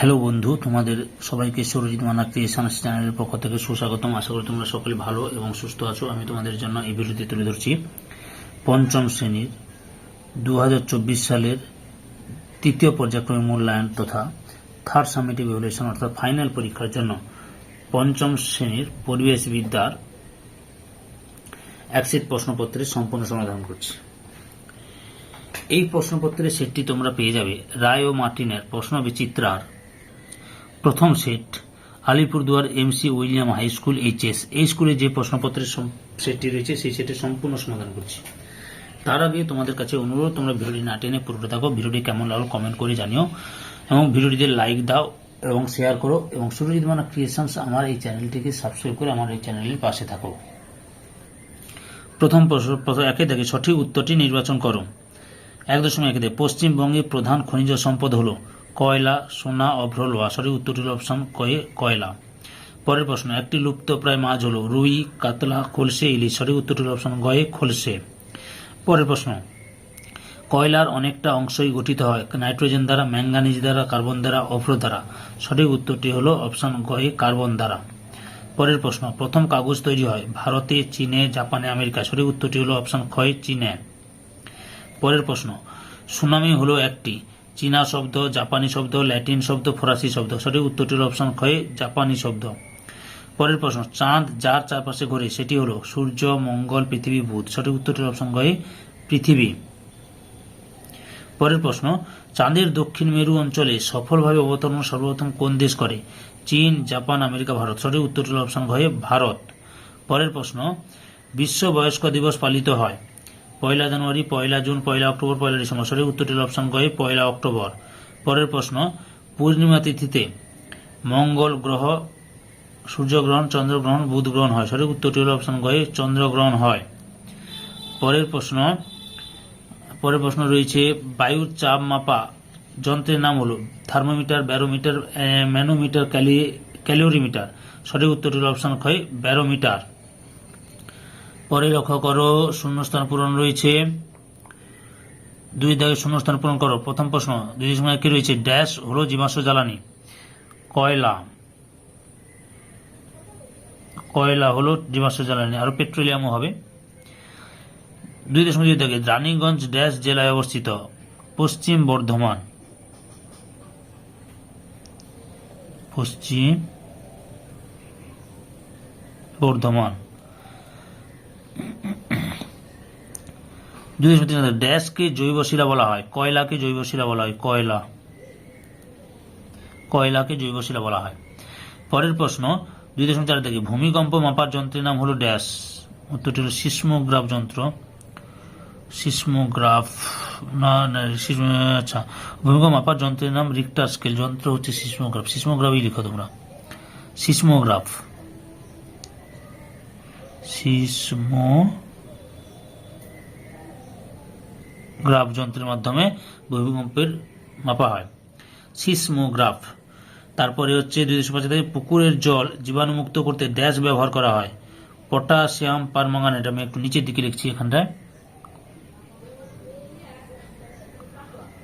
Hello বন্ধু, তোমাদের সবাইকে সৌরজিৎ মানা ক্রিয়েশনস চ্যানেলের পক্ষ থেকে সুস্বাগতম। আশা করি তোমরা সকলে ভালো এবং সুস্থ আছো। আমি তোমাদের জন্য এই ভিডিওতে তুলে ধরছি। পঞ্চম শ্রেণির দু হাজার চব্বিশ সালের তৃতীয় পর্যায়ক্রমিক মূল্যায়ন তথা থার্ড সামিটিভ ইভ্যালুয়েশন অর্থাৎ ফাইনাল পরীক্ষার জন্য পঞ্চম শ্রেণির পরিবেশ বিদ্যার একসেট প্রশ্নপত্রের সম্পূর্ণ সমাধান করছি। এই প্রশ্নপত্রের সেটটি তোমরা পেয়ে যাবে রায় ও মার্টিনের প্রশ্ন বিচিত্রার প্রথম set, Alipurduar MC William high school HS. এই স্কুলে যে প্রশ্নপত্রের সেটটি রয়েছে, সেই সেটের সম্পূর্ণ সমাধান করছি। তার আগে তোমাদের কাছে অনুরোধ, তোমরা ভিডিওটি না টেনে পুরোটা থাকো ভিডিওটি কেমন লাগল কমেন্ট করে জানিও এবং ভিডিওটিতে লাইক দাও এবং শেয়ার করো এবং সুরজিৎ মানা ক্রিয়েশনস আমার এই চ্যানেলটিকে সাবস্ক্রাইব করে আমার এই চ্যানেলের পাশে থাকো। প্রথম প্রশ্ন একে দেখে সঠিক উত্তরটি নির্বাচন করো। এক দশমিক একে পশ্চিমবঙ্গের প্রধান খনিজ সম্পদ হল কয়লা, সোনা অভ্র লোহা সঠিক উত্তরটি অপশন কয়ে কয়লা। পরের প্রশ্ন, একটি লুপ্তপ্রায় মাছ হল, রুই, কাতলা, খোলসে ইলিশ সঠিক উত্তরটি অপশন গয়ে খোলসে। পরের প্রশ্ন, কয়লার অনেকটা অংশই গঠিত হয়, নাইট্রোজেন দ্বারা ম্যাঙ্গানিজ দ্বারা, কার্বন দ্বারা, অভ্র দ্বারা। সঠিক উত্তরটি হল অপশন গয়ে কার্বন দ্বারা। পরের প্রশ্ন, প্রথম কাগজ তৈরি হয়, ভারতে, চীনে, জাপানে আমেরিকা সঠিক উত্তরটি হল অপশন ক্ষয় চীনে। পরের প্রশ্ন, সুনামি হলো একটি চীনা শব্দ, জাপানি শব্দ, ল্যাটিন শব্দ, ফরাসি শব্দ। সঠিক উত্তরটি হল অপশন ক্ষয়ে, জাপানি শব্দ। পরের প্রশ্ন, চাঁদ যার চারপাশে ঘোরে, সেটি হলো সূর্য, মঙ্গল, পৃথিবী, বুধ। সঠিক উত্তরটি হল অপশন গয়ে পৃথিবী। পরের প্রশ্ন, চাঁদের দক্ষিণ মেরু অঞ্চলে সফলভাবে অবতরণ সর্বপ্রথম কোন দেশ করে? চীন, জাপান, আমেরিকা, ভারত। সঠিক উত্তরটি হল অপশন ঘয়ে ভারত। পরের প্রশ্ন বিশ্ব বয়স্ক দিবস পালিত হয়। পয়লা জানুয়ারি, পয়লা জুন, পয়লা অক্টোবর, পয়লা ডিসেম্বর সঠিক উত্তরটি হল অপশন গয়ে পয়লা অক্টোবর। পরের প্রশ্ন, পূর্ণিমা তিথিতে মঙ্গল গ্রহ, সূর্যগ্রহণ, চন্দ্রগ্রহণ বুধ গ্রহণ হয়। সঠিক উত্তরটি হল অপশন গয়ে চন্দ্রগ্রহণ হয়। পরের প্রশ্ন পরের প্রশ্ন রয়েছে, বায়ুর চাপ মাপা যন্ত্রের নাম হলো থার্মোমিটার, ব্যারোমিটার ম্যানোমিটার, ক্যালি, ক্যালোরিমিটার। সঠিক উত্তরটি হল অপশন ক্ষয় ব্যারোমিটার। পরে লক্ষ্য করো, শূন্যস্থান পূরণ রয়েছে। দুই দাগে শূন্যস্থান পূরণ করো। প্রথম প্রশ্ন, দুই সময় কি রয়েছে ড্যাশ হলো জীবাশ্ম জ্বালানি। কয়লা। কয়লা হলো জীবাশ্ম জ্বালানি, আরও পেট্রোলিয়ামও হবে। দুই দশমিক দুই দাগে, রানীগঞ্জ ড্যাশ জেলায় অবস্থিত, পশ্চিম বর্ধমান। পশ্চিম বর্ধমান। তিন ড্যাশকে জৈব শিলা বলা হয়, কয়লাকে জৈব শিলা বলা হয়, কয়লা। কয়লাকে জৈব শিলা বলা হয়। পরের প্রশ্ন, দুই দশমিক চার থেকে, ভূমিকম্প মাপার যন্ত্রের নাম হলো ড্যাশ। উত্তরটি হল সিসমোগ্রাফ যন্ত্র। সিসমোগ্রাফ, না আচ্ছা ভূমিকম্প মাপার যন্ত্রের নাম রিক্টার স্কেল যন্ত্র হচ্ছে সিসমোগ্রাফ। সিসমোগ্রাফই লিখো তোমরা। সিসমোগ্রাফ। সিসমো গ্রাফ যন্ত্রের মাধ্যমে ভূমিকম্পের মাপা হয়। সিসমোগ্রাফ। তারপরে হচ্ছে দুই দেশে থেকে, পুকুরের জল জীবাণুমুক্ত করতে ড্যাশ ব্যবহার করা হয়। পটাশিয়াম পারমাঙ্গানেট আমি একটু নিচের দিকে লিখছি এখানটায়।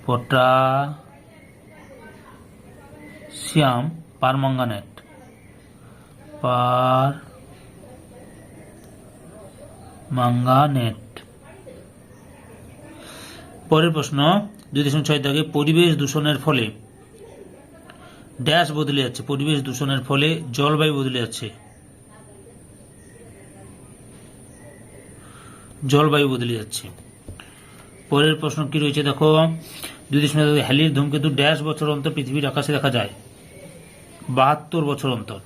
Potassium permanganate. পার মাঙ্গানেট পরের প্রশ্ন, দুই দশমিক ছয় দাগে পরিবেশ দূষণের ফলে ড্যাশ বদলে যাচ্ছে, পরিবেশ দূষণের ফলে জলবায়ু বদলে যাচ্ছে। জলবায়ু বদলে যাচ্ছে। পরের প্রশ্ন কি রয়েছে দেখো, দুই দশমিক হ্যালির ধূমকেতু ড্যাশ বছর অন্তর পৃথিবীর আকাশে দেখা যায়। বাহাত্তর বছর অন্তর।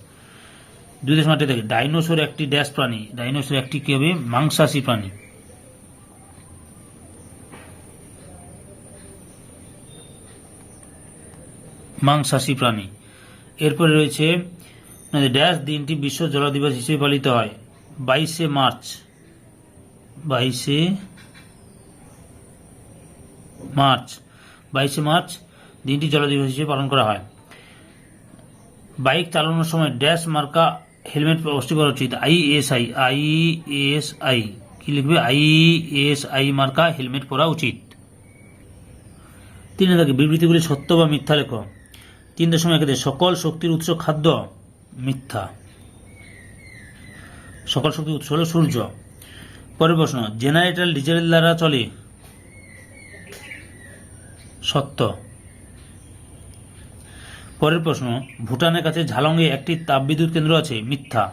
দুই দশমিক দেখে ডাইনোসর একটি ড্যাশ প্রাণী, ডাইনোসর একটি কি হবে? মাংসাশী প্রাণী। মাংসাশী প্রাণী। এরপরে রয়েছে মানে ড্যাশ দিনটি বিশ্ব জল দিবস হিসেবে পালিত হয়, বাইশে মার্চ। বাইশে মার্চ। বাইশে মার্চ দিনটি জল দিবস হিসেবে পালন করা হয়। বাইক চালানোর সময় ড্যাশ মার্কা হেলমেট অবশ্যই করা উচিত। আইএসআই আইএসআই কি লিখবে? আইএসআই মার্কা হেলমেট পরা উচিত। তিনি থাকে বিবৃতিগুলি সত্য বা মিথ্যা লেখো। তিন দশমিক একে সকল শক্তির উৎস খাদ্য মিথ্যা। সকল শক্তির উৎস হল সূর্য। পরের প্রশ্ন, জেনারেটর ডিজেল দ্বারা চলে। সত্য। পরের প্রশ্ন, ভুটানের কাছে ঝালংয়ে একটি তাপবিদ্যুৎ কেন্দ্র আছে, মিথ্যা।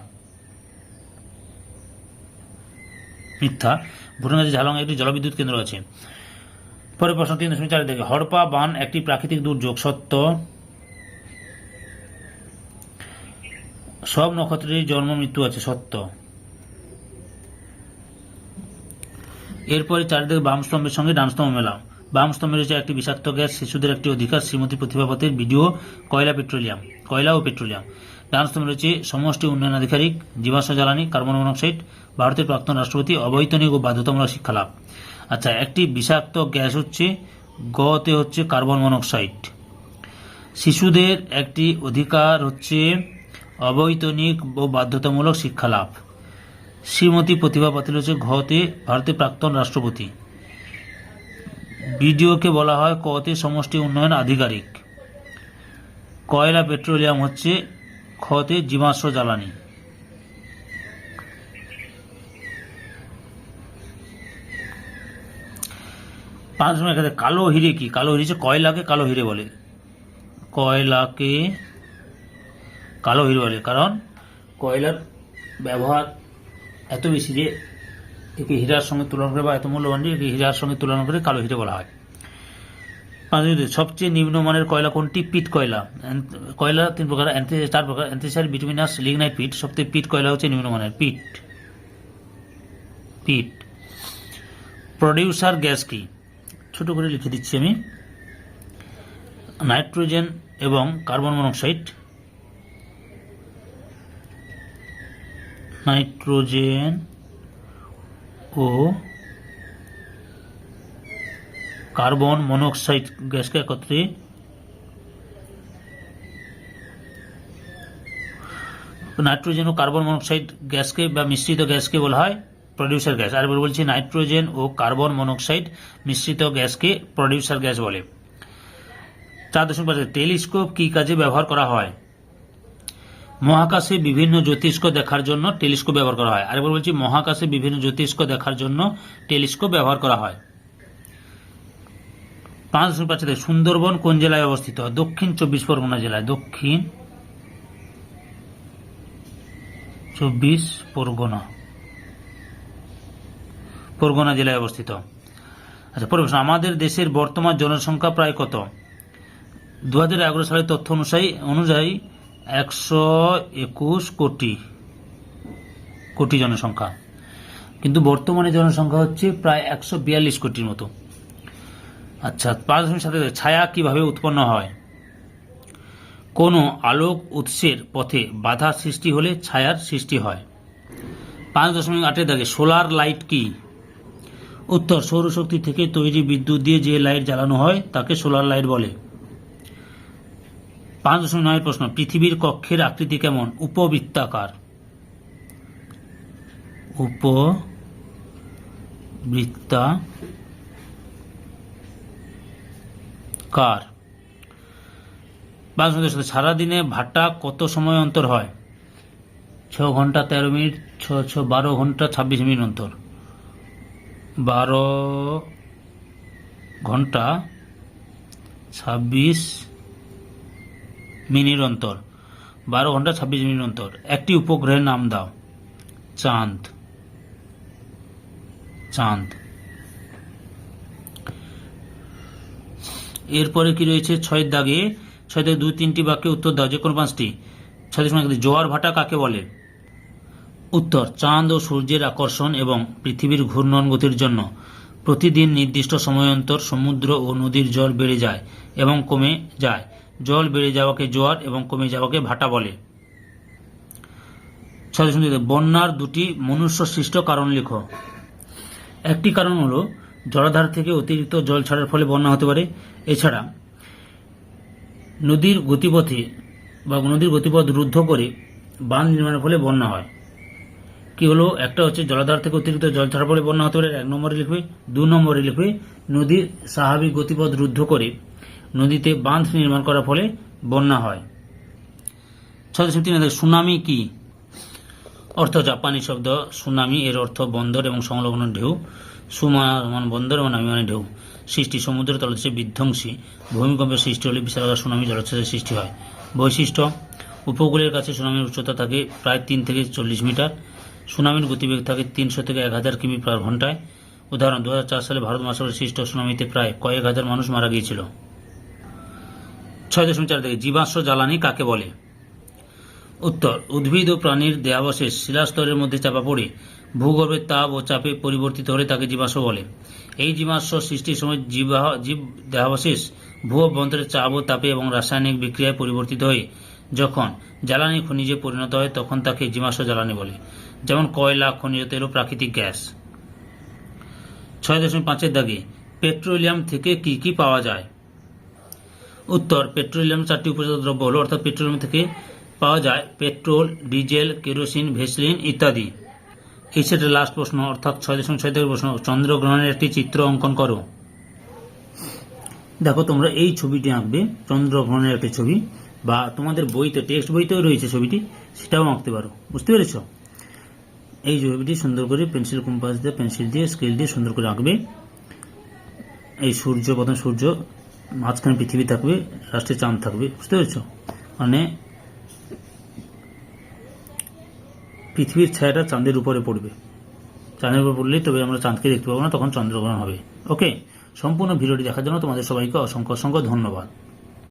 মিথ্যা। ভুটানের কাছে ঝালংয়ে একটি জলবিদ্যুৎ কেন্দ্র আছে। পরের প্রশ্ন, তিন দশমিক চার থেকে হরপা বান একটি প্রাকৃতিক দুর্যোগ, সত্য। সব নক্ষত্রের জন্ম, মৃত্যু আছে, সত্য। এরপরে চারিদিকে বাম স্তম্ভের সঙ্গে ডান স্তম্ভ মেলাম বাম স্তম্ভে রয়েছে একটি বিষাক্ত গ্যাস, শিশুদের একটি অধিকার, শ্রীমতী প্রতিভাপতির ভিডিও, কয়লা, পেট্রোলিয়াম। কয়লা ও পেট্রোলিয়াম। ডান স্তম্ভে রয়েছে সমষ্টি উন্নয়ন আধিকারিক জীবাশ্ম জ্বালানি, কার্বন মনোক্সাইড, ভারতের প্রাক্তন রাষ্ট্রপতি, অবৈতনিক ও বাধ্যতামূলক শিক্ষা লাভ আচ্ছা একটি বিষাক্ত গ্যাস হচ্ছে, গতে হচ্ছে কার্বন মনোক্সাইড। শিশুদের একটি অধিকার হচ্ছে অবৈতনিক ও বাধ্যতামূলক শিক্ষা লাভ শ্রীমতী প্রতিভা পাতিল হচ্ছে ঘতে ভারতের প্রাক্তন রাষ্ট্রপতি। বিডিওকে বলা হয় কতে সমষ্টি উন্নয়ন আধিকারিক। কয়লা, পেট্রোলিয়াম হচ্ছে খতে জীবাশ্ম জ্বালানি। পাঁচ এখানে কালো হিরে কি? কালো হিরে কয়লাকে কালো হিরে বলে। কয়লাকে কালো হিরে বলে কারণ কয়লার ব্যবহার এত বেশি যে একে হীরার সঙ্গে তুলনা করে বা এত মূল্যবান যে একে হীরার সঙ্গে তুলনা করে কালো হিরে বলা হয়। সবচেয়ে নিম্নমানের কয়লা কোনটি? পিট কয়লা। কয়লা তিন প্রকার চার প্রকার, অ্যান্থিসাইড বিটুমিনাস লিগনাইট পিট। সবচেয়ে পিট কয়লা হচ্ছে নিম্নমানের পিট। পিট। প্রডিউসার গ্যাস কি? ছোট করে লিখে দিচ্ছি আমি। নাইট্রোজেন এবং কার্বন মনোক্সাইড। নাইট্রোজেন ও কার্বন মনোক্সাইড গ্যাসকে একত্রে নাইট্রোজেন ও কার্বন মনোক্সাইড গ্যাসকে বা মিশ্রিত গ্যাসকে বলা হয় প্রডিউসার গ্যাস আর বলছি নাইট্রোজেন ও কার্বন মনোক্সাইড মিশ্রিত গ্যাসকে প্রডিউসার গ্যাস বলে। চার দশমিক পাঁচ, টেলিস্কোপ কি কাজে ব্যবহার করা হয়? মহাকাশে বিভিন্ন জ্যোতিষ্ক দেখার জন্য টেলিস্কোপ ব্যবহার করা হয়। আরেকবার বলছি, মহাকাশে বিভিন্ন জ্যোতিষ্ক দেখার জন্য টেলিস্কোপ ব্যবহার করা হয়। পাঁচ দশমিক সুন্দরবন কোন জেলায় অবস্থিত? দক্ষিণ চব্বিশ পরগনা জেলায়। দক্ষিণ চব্বিশ পরগনা। পরগনা জেলায় অবস্থিত। আচ্ছা পরে আমাদের দেশের বর্তমান জনসংখ্যা প্রায় কত? দু হাজার এগারো সালের তথ্য অনুযায়ী অনুযায়ী একশো একুশ কোটি কোটি জনসংখ্যা। কিন্তু বর্তমানে জনসংখ্যা হচ্ছে প্রায় একশো বিয়াল্লিশ কোটির মতো। আচ্ছা পাঁচ দশমিক সাথে ছায়া কীভাবে উৎপন্ন হয়? কোনো আলোক উৎসের পথে বাধা সৃষ্টি হলে ছায়ার সৃষ্টি হয়। পাঁচ দশমিক আটের দাগে সোলার লাইট কি? উত্তর, সৌরশক্তি থেকে তৈরি বিদ্যুৎ দিয়ে যে লাইট জ্বালানো হয়, তাকে সোলার লাইট বলে। পাঁচ দশমিক নয় প্রশ্ন পৃথিবীর কক্ষের আকৃতি কেমন? উপবৃত্তাকার। উপবৃত্তা কার পাঁচ সাত, সারাদিনে ভাটা কত সময় অন্তর হয়? ছ ঘণ্টা তেরো মিনিট ছ ছ বারো ঘণ্টা ছাব্বিশ মিনিট অন্তর। বারো ঘণ্টা ছাব্বিশ মিনিট অন্তর বারো ঘণ্টা ছাব্বিশ মিনিট অন্তর একটি উপগ্রহের নাম দাও। চাঁদ। চাঁদ। এরপরে কি রয়েছে? ছয়ের দাগে, ছয় থেকে দুই, তিনটি বাক্যে উত্তর দাও, যে কোনো পাঁচটি। ছয় জোয়ার ভাটা কাকে বলে? উত্তর, চাঁদ ও সূর্যের আকর্ষণ এবং পৃথিবীর ঘূর্ণন গতির জন্য। প্রতিদিন নির্দিষ্ট সময় অন্তর সমুদ্র ও নদীর জল বেড়ে যায় এবং কমে যায়। জল বেড়ে যাওয়াকে জোয়ার এবং কমে যাওয়াকে ভাটা বলে। বন্যার দুটি মনুষ্য সৃষ্ট কারণ লেখো। একটি কারণ হলো, জলাধার থেকে অতিরিক্ত জল ছাড়ার ফলে বন্যা হতে পারে। এছাড়া, নদীর গতিপথে বা নদীর গতিপথ রুদ্ধ করে বাঁধ নির্মাণের ফলে বন্যা হয়। কি হলো? একটা হচ্ছে জলাধার থেকে অতিরিক্ত জল ছাড়ার ফলে বন্যা হতে পারে। এক নম্বরে লিখবে, দু নম্বরে লিখবে, নদীর স্বাভাবিক গতিপথ রুদ্ধ করে নদীতে বাঁধ নির্মাণ করার ফলে বন্যা হয়। ছয় দশমিক তিন সুনামি কি? অর্থ জাপানি শব্দ, সুনামি এর অর্থ বন্দর এবং সংলগ্ন ঢেউ। সুমা মানে বন্দর এবং নামি মানে ঢেউ। সৃষ্টি সমুদ্র তলদেশে বিধ্বংসী। ভূমিকম্পের সৃষ্টি হলে বিশালাকার সুনামি জলোচ্ছ্বাসের সৃষ্টি হয়। বৈশিষ্ট্য, উপকূলের কাছে সুনামির উচ্চতা থাকে প্রায় তিন থেকে চল্লিশ মিটার। সুনামির গতিবেগ থাকে তিনশো থেকে এক হাজার কিমি পার ঘন্টায়। উদাহরণ দু হাজার চার সালে ভারত মহাসাগরে সৃষ্ট সুনামিতে প্রায় কয়েক হাজার মানুষ মারা গিয়েছিল। ছয় দশমিক চার থেকে জীবাশ্ম জ্বালানি কাকে বলে? উত্তর, উদ্ভিদ ও প্রাণীর দেহাবশেষ শিলাস্তরের মধ্যে চাপা পড়ে ভূগর্ভের তাপ ও চাপে পরিবর্তিত হলে তাকে জীবাশ্ম বলে। এই জীবাশ্ম সৃষ্টির সময় জীবাহ- জীব দেহাবশেষ ভূ অভ্যন্তরের চাপ ও তাপে এবং রাসায়নিক বিক্রিয়ায় পরিবর্তিত হয়ে। যখন জ্বালানি খনিজে পরিণত হয়, তখন তাকে জীবাশ্ম জ্বালানি বলে। যেমন কয়লা, খনিজ তেল ও প্রাকৃতিক গ্যাস। ছয় দশমিক পাঁচের দাগে পেট্রোলিয়াম থেকে কি কি পাওয়া যায়? উত্তর, পেট্রোলিয়াম চারটি উপজাত দ্রব্য হল, অর্থাৎ পেট্রোলিয়াম থেকে পাওয়া যায় পেট্রোল, ডিজেল, কেরোসিন, ভেসলিন ইত্যাদি। এই সেটের লাস্ট প্রশ্ন, অর্থাৎ ছয় দশমিক ছয় থেকে প্রশ্ন, চন্দ্রগ্রহণের একটি চিত্র অঙ্কন করো। দেখো, তোমরা এই ছবিটি আঁকবে, চন্দ্রগ্রহণের একটি ছবি, বা তোমাদের বইতে টেক্সট বইতেও রয়েছে ছবিটি, সেটাও আঁকতে পারো। বুঝতে পেরেছ? এই ছবিটি সুন্দর করে পেন্সিল কম্পাস দিয়ে, পেন্সিল দিয়ে স্কেল দিয়ে সুন্দর করে আঁকবে। এই সূর্য, প্রথম সূর্য মাঝখানে পৃথিবী থাকবে, লাস্টে চাঁদ থাকবে, বুঝতে পেরেছ? মানে পৃথিবীর ছায়াটা চাঁদের উপরে পড়বে। চাঁদের উপর পড়লেই তবে আমরা চাঁদকে দেখতে পাবো না, তখন চন্দ্রগ্রহণ হবে। ওকে? সম্পূর্ণ ভিডিওটি দেখার জন্য তোমাদের সবাইকে অসংখ্য অসংখ্য ধন্যবাদ।